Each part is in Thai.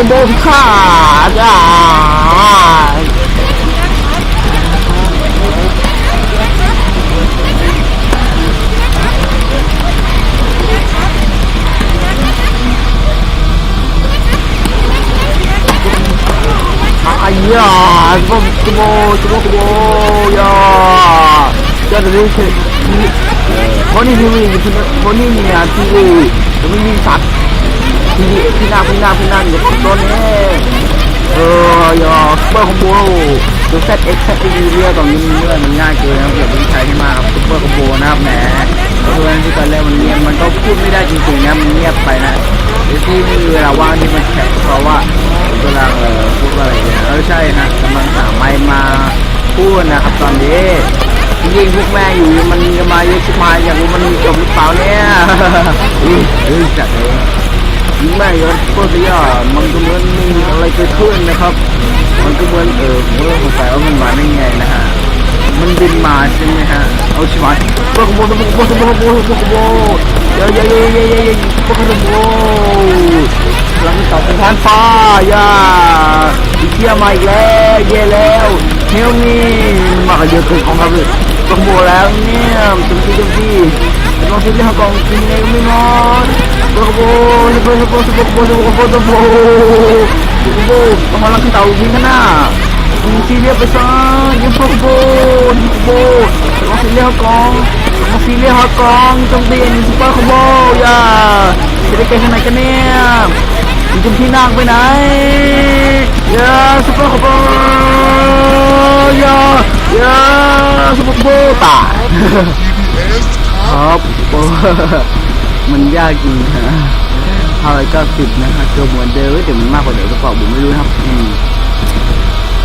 คอมโบพิฆาตอ่าอายาคอมโบคอมโบคอมโบยาจะได้ใช่เพี่พราะนี่เนี่ยทีวีจะไม่มีสัตว์พี่นาพี่นาพี่นาอยู่ตัวนี้เออยอซุปเปอร์คอมโบดูเซตเอ็กซ์เซตอีเรียตรงนี้เมื่อมันง่ายเกินนะครับอย่าไปใช้ให้มากครับซุปเปอร์คอมโบนะครับแหมเพราะว่าที่ตอนแรกมันเงียบมันก็พูดไม่ได้จริงๆนะมันเงียบไปนะที่ไม่มีเวลาว่างที่มันแข็งเพราะว่าเวลาเออพูดอะไรเนี่ยเออใช่ฮะกำลังหาไม้มาพูดนะครับตอนนี้ยิงพวกแม่อยู่มันจะมาเยอะชิบหายอย่ากรู้มันจบหรือเปล่าเนี่ยอุ้ยเฮ้ยจัดเลย ยิงแม่ยศก็จะยามันก็เหมือนมีอะไรเกิดขึ้นนะครับ มันก็เหมือนเออผมก็สงสัยว่ามันมาได้ไงนะฮะมันบินมาใช่ไหมฮะเอาช่ไหมปะขโมยปะขโมยปะขโมยปะขโมยปะขโมยเยอะเยอะเยอะเยอะเยอะเยอะปะขโมยหลังจากเป็นทานฟ้ายาอีเกียมาอีกแล้วเย่แล้วเฮลนี่มาเยอะเกินของครับเลย กองโบแล้วเนี่ยจุ๊บจุ๊บจี้ลองชิมดิฮากองกินไงก็ไม่นอนบองโบสบสบสบสบสบสบสบกองโบกำลังเต่ายิงกันน่ะซีเรียไปซะยิงกองโบยิงกองโบลองชิมดิฮะกองลองซีเรียฮะกองจงเบียนซุปเปอร์กองโบอย่าจะได้เก่งขนาดกันเนี่ยจุ๊บที่นั่งไปไหนอย่าซุปเปอร์กองโบ super kubo, ta. ครับโอ้มันยากจริงฮะห้าร้อยเก้าสิบนะฮะตัวเหมือนเดิมแต่มันมากกว่าเดิมหรือเปล่าผมไม่รู้ครับอืม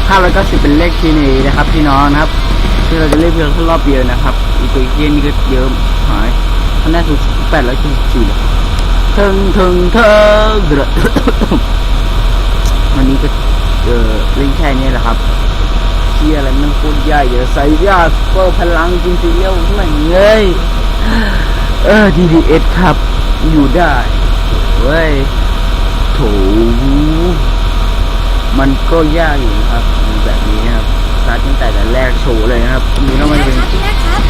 ห้าร้อยเก้าสิบเป็นเลขที่นี่นะครับ พี่น้องนะครับ ที่เราจะเล่นเพียงแค่รอบเดียวนะครับ อีกตัวเกมนี่ก็เยอะหายคะแนนสูงแปดร้อยเจ็ดสิบสี่เทิงเทิงเทิงเดือดวันนี้ก็เออเล่นแค่นี้แหละครับ เชียอะไรมันโคตรใหญ่เดี๋ยวใส่ยาเปิดพลังจริงๆแล้วไม่เงยเออ DDS ครับ อยู่ได้เว้ยโถมันก็ยากอยู่นะครับแบบนี้นะครับสตาร์ทตั้งแต่แต่แรกโชว์เลยนะครับนี่ก็มันเป็นพี่แรกครับ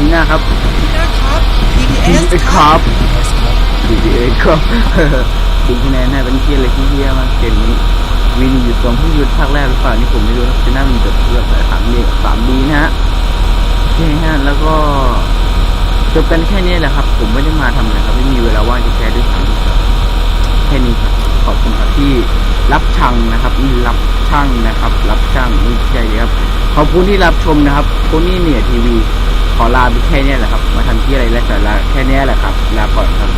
นี่นะครับพี่แรกครับ DDS DPS คครัรับบ DDS ครับดีคะแนนให้เป็นเทียอะไรที่เทียมากเกมนี้ วินอยู่สองผู้ยุดภาคแรกหรือเปล่านี่ผมไม่รู้นะจะน่ามีแบบเลือกแต่ถามดีสามดีนะฮะโอเคฮะแล้วก็จบกันแค่นี้แหละครับ ผมไม่ได้มาทำอะไรครับ ไม่มีเวลาว่างจะแชร์ด้วยซ้ำครับแค่นี้ครับขอบคุณครับที่รับช่างนะครับรับช่างนะครับ รับช่างนี่ใช่เลยครับขอบคุณที่รับชมนะครับโคนี่เนี่ยทีวี ขอลาไปแค่นี้แหละครับ มาทำที่อะไรและสาระแค่นี้แหละครับ ลาก่อนครับ